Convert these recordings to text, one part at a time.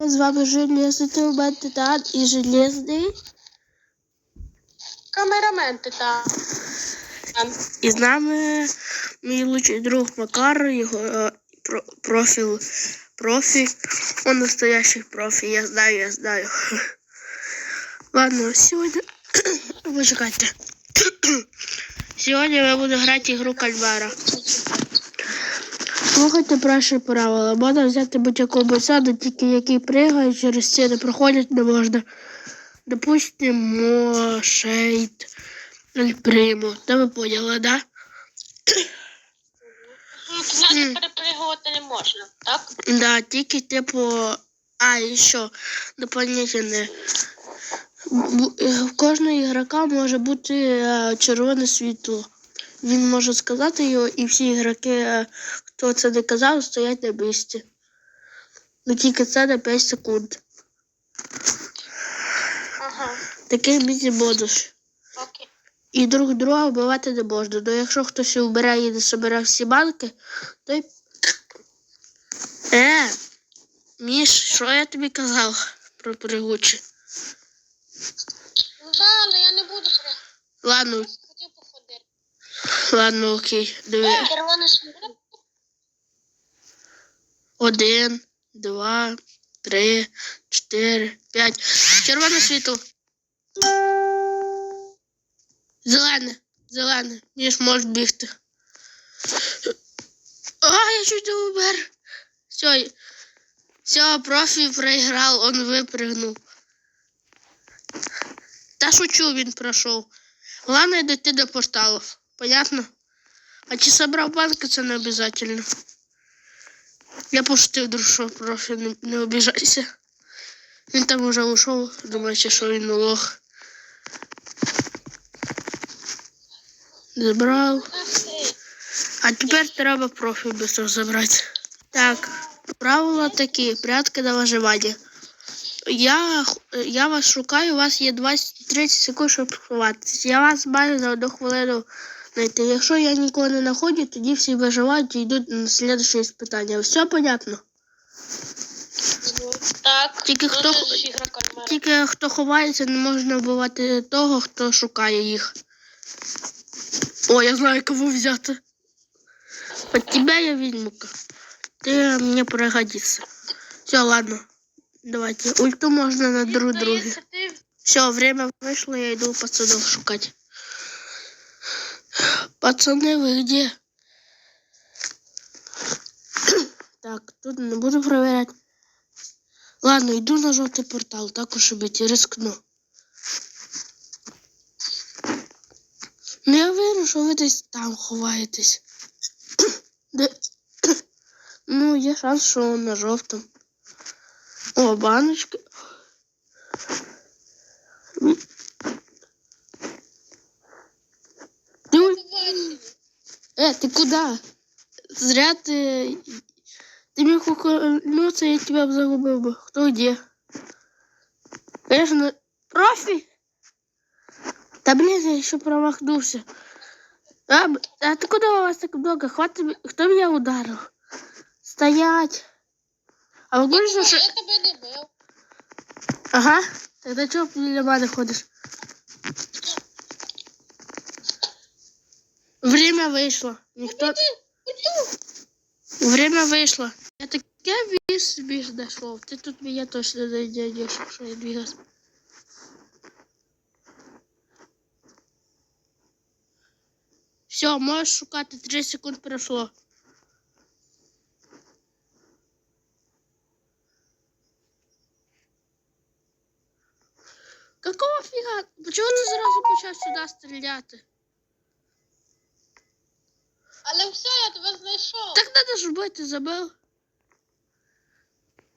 З вами Железний Тилмен Титан і Железний. Камерамен Титан. І з нами мій лучший друг Макар, його е, про, профіль профі. Он настоящий профі, я знаю, я знаю. Ладно, сьогодні. Почекайте. Сьогодні ми будемо грати ігру кальмара. Слухайте перші правила. Можна взяти будь-яку посаду, тільки який пригає, через стіни проходять не можна. Допустимо, шейд, альпримо. Та ви поняли, да? Ну, перепригувати не можна, так? Да, тільки типу. А, і що, доповнительне. Бу- е, В кожного ігрока може бути е, червоне світло. Він може сказати його, і всі ігроки, е, хто це не казав, стоять на місці. Ну тільки це на 5 секунд. Ага. Такий міні-бонус. Окей. І друг друга вбивати не можна. Ну якщо хтось вбирає і не собере всі банки, то й. Е, Міш, що я тобі казав про пригучі? Ну да, але я не буду. Ладно. Ладно, окей. Диви. Червоне. Один, два, три, чотири, п'ять. Червоне світло. Зелене, зелене. Міш можеш бігти. А, я чуть не умер. Все, все, профі проіграв, он випрыгнув. Та шучу, він пройшов. Главное дойти до порталов. Понятно? А чи собрав банки, це не обязательно. Я пошутив, друг, що профі не, не обіжайся. Він там уже ушов, думаючи, що він лох. Забрав. А тепер треба профі быстро забрати. Так, правила такі, порядки на виживання. Я, я вас шукаю, у вас є 20-30 секунд, щоб сховатися. Я вас маю за одну хвилину знайти. Якщо я нікого не знаходжу, тоді всі виживають і йдуть на слідче іспитання. Все понятно? Так. Тільки ну, хто. Тільки хто ховається, не можна вбивати того, хто шукає їх. О, я знаю, кого взяти. От тебя я ведьмука. Ты мне пригодится. Все, ладно. Давайте. Ульту можно на друг ти Все, время вышло, я иду пацанов шукать. Пацаны, вы где? Так, тут не буду проверять. Ладно, иду на желтый портал, так уж и быть, рискну. Ну я вірю, що ви десь там ховаєтесь. Де... Ну, є шанс, що на жовтому. О, баночки. Э, ты куда? Зря ты... Ты мог ухнуться, я тебя загубил бы. Кто где? Конечно, профи? Да блин, я еще промахнулся. А, а ты куда у вас так много? Хватит, кто меня ударил? Стоять. А вы говорите, что... Я не. Ага. Тогда что для мене ходишь? Время вышло. Никто... Время вышло. Я таке віз біж дійшло. Ти тут мене точно не найдеш, якщо я двигаюсь. Все, можеш шукати, 3 секунд пройшло. Какого фіга? Почему ти зразу почав сюди стріляти? Але все, я тебе знайшов. Так треба ж вбити, забив.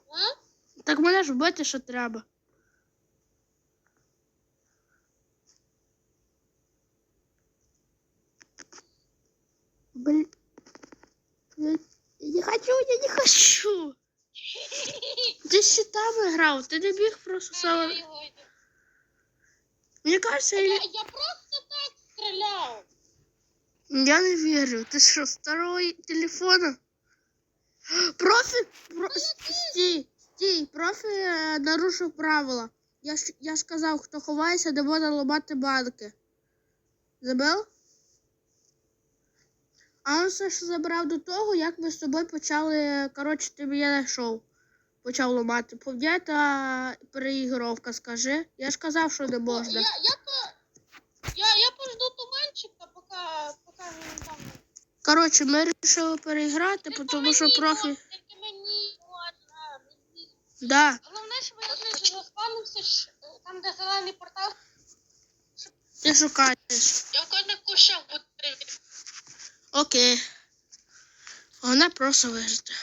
А? Так мене ж вбити, що треба. Блин. Я не хочу, я не хочу. Ти з щитами грав, ти не біг просто Я сам. його йду. Мені кажется, Я, я, я просто так стріляв. Я не вірю. Ти що, старого телефона? Профі? Про... Стій. Стій, профі е, нарушив правила. Я ж, я ж казав, хто ховається, не буде ламати банки. Забив? А він все ж забрав до того, як ми з тобою почали. Коротше, ти мене знайшов. Почав ламати. Повдята переігровка, скажи. Я ж казав, що не можна. Я, я, по- я, я пожду туманчика, поки. Коротше, ми вирішили переіграти, тому що профі. Да, Головне, щоб я не заспавнився, е, там, де зелений портал. ти шукаєш. Я в кожних кущах буду. Окей. Вона просто вижити.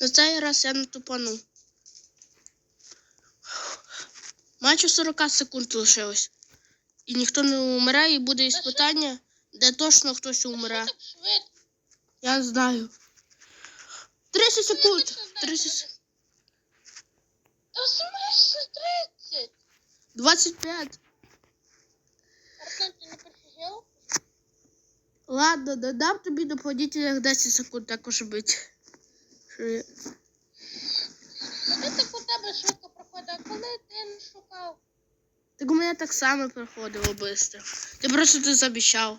На цей раз я не тупану. Майже 40 секунд лишилось. І ніхто не умре, і буде іспитання, де точно хтось умре. Я знаю. 30 секунд. Я 30 що секунд. Та в смислі 30? 25. Арсен, ти не пережив? Ладно, додам тобі доповнительних 10 секунд також бить. Що я- Коли так у тебе швидко проходить, а коли ти не шукав? Так у мене так само проходило быстро. Ти просто ти забіщав.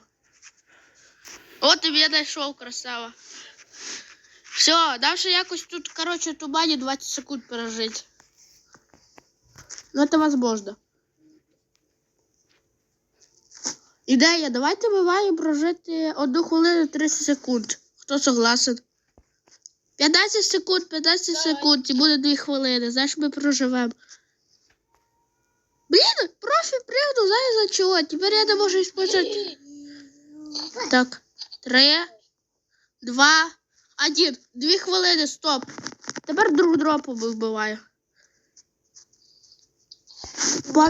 От тобі я знайшов, красава. Все, дальше якось тут, короче, тумані 20 секунд пережить. Ну, це возможно. Ідея, давайте ми маємо прожити одну хвилину 30 секунд. Хто согласен? 15 секунд, 15 Давай. секунд, і буде 2 хвилини. Знаєш, ми проживемо. Блін, профі пригнув, знаєш за чого? Тепер я не можу использовать. Так, три, два, один. Дві хвилини, стоп. Тепер друг друга вбиваю.